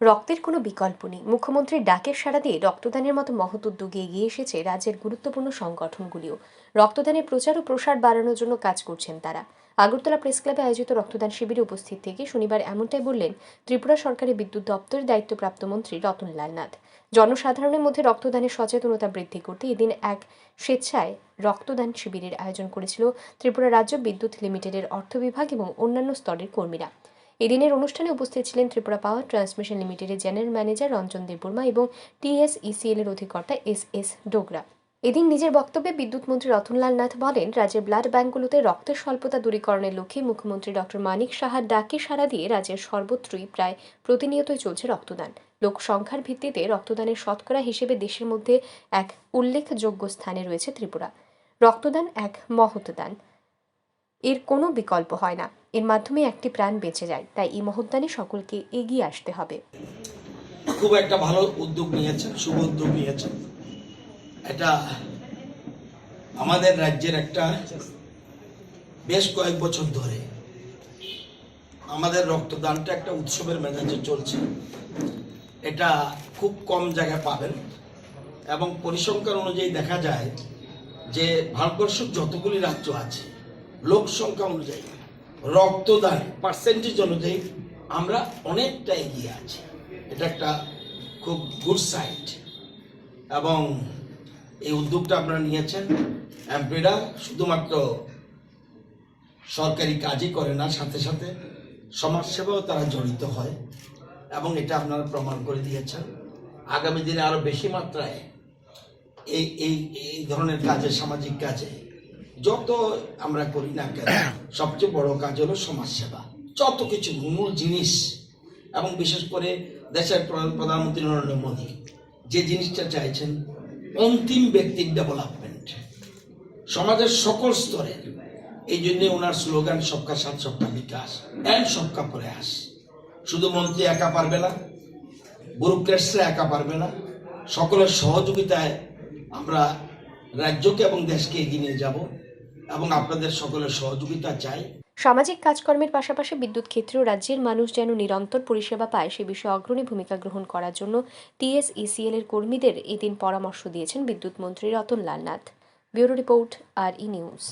রক্তের কোনো বিকল্প নেই। মুখ্যমন্ত্রীর ডাকের সাড়া দিয়ে রক্তদানের মতো মহৎ উদ্যোগে এগিয়ে এসেছে রাজ্যের গুরুত্বপূর্ণ সংগঠনগুলিও। রক্তদানের প্রচার ও প্রসার বাড়ানোর জন্য কাজ করছেন তারা। আগরতলা প্রেস ক্লাবে আয়োজিত রক্তদান শিবিরে উপস্থিত থেকে শনিবার এমনটাই বললেন ত্রিপুরা সরকারের বিদ্যুৎ দপ্তরের দায়িত্বপ্রাপ্ত মন্ত্রী রতনলাল নাথ। জনসাধারণের মধ্যে রক্তদানের সচেতনতা বৃদ্ধি করতে এদিন এক স্বেচ্ছায় রক্তদান শিবিরের আয়োজন করেছিল ত্রিপুরা রাজ্য বিদ্যুৎ লিমিটেডের অর্থ বিভাগ এবং অন্যান্য স্তরের কর্মীরা। এদিনের অনুষ্ঠানে উপস্থিত ছিলেন ত্রিপুরা পাওয়ার ট্রান্সমিশন লিমিটেডের জেনারেল ম্যানেজার রঞ্জন দেববর্মা এবং টিএসইসিএল এর অধিকর্তা এস এস ডোগরা। এদিন নিজের বক্তব্যে বিদ্যুৎ মন্ত্রী রতনলাল নাথ বলেন, রাজ্যের ব্লাড ব্যাঙ্কগুলোতে রক্তের স্বল্পতা দূরীকরণের লক্ষ্যে মুখ্যমন্ত্রী ডক্টর মানিক সাহার ডাকে সাড়া দিয়ে রাজ্যের সর্বত্রই প্রায় প্রতিনিয়তই চলছে রক্তদান। লোক সংখ্যার ভিত্তিতে রক্তদানের শতকরা হিসেবে দেশের মধ্যে এক উল্লেখযোগ্য স্থানে রয়েছে ত্রিপুরা। রক্তদান এক মহৎ দান। এর কোনো বিকল্প হয় না। এর মাধ্যমে একটি প্রাণ বেঁচে যায়। তাই এই মহৎদানে সকলকে এগিয়ে আসতে হবে। খুব একটা ভালো উদ্যোগ নিয়েছেন, শুভ উদ্যোগ নিয়েছেন। এটা আমাদের রাজ্যের একটা বেশ কয়েক বছর ধরে আমাদের রক্তদানটা একটা উৎসবের মেজাজে চলছে। এটা খুব কম জায়গায় পাবেন এবং পরিসংখ্যান অনুযায়ী দেখা যায় যে ভারতবর্ষের যতগুলি রাজ্য আছে লোক সংখ্যা অনুযায়ী, রক্তদান পার্সেন্টেজ অনুযায়ী আমরা অনেকটা এগিয়ে আছি। এটা একটা খুব গুড সাইট এবং এই উদ্যোগটা আপনারা নিয়েছেন। এমপিরা শুধুমাত্র সরকারি কাজই করে না, সাথে সাথে সমাজসেবাও তারা জড়িত হয়। এবং এটা আপনারা প্রমাণ করে দিয়েছেন। আগামী দিনে আরও বেশি মাত্রায় এই এই এই ধরনের কাজে, সামাজিক কাজে যত আমরা করি না কেন, সবচেয়ে বড় কাজ হলো সমাজসেবা। যত কিছু মূল জিনিস, এবং বিশেষ করে দেশের প্রধান- প্রধানমন্ত্রী নরেন্দ্র মোদী, যে জিনিসটা চাইছেন, অন্তিম ব্যক্তির ডেভেলপমেন্ট সমাজের সকল স্তরের এই জন্য ওনার স্লোগান, সবকা সাথ, সবকা বিকাশ অ্যান্ড সবকা প্রয়াস শুধু মন্ত্রী একা পারবে না ব্যুরোক্রেটসরা একা পারবে না, সকলের সহযোগিতায় আমরা রাজ্যকে এবং দেশকে এগিয়ে নিয়ে যাব। এবং আপনাদের সকলের সহযোগিতা চাই। সামাজিক কাজকর্মের পাশাপাশি বিদ্যুৎ ক্ষেত্রেও রাজ্যের মানুষ যেন নিরন্তর পরিষেবা পায়, সে বিষয়ে অগ্রণী ভূমিকা গ্রহণ করার জন্য টিএসইসিএল এর কর্মীদের এদিন পরামর্শ দিয়েছেন বিদ্যুৎ মন্ত্রী রতনলাল নাথ। ব্যুরো রিপোর্ট আর ই নিউজ।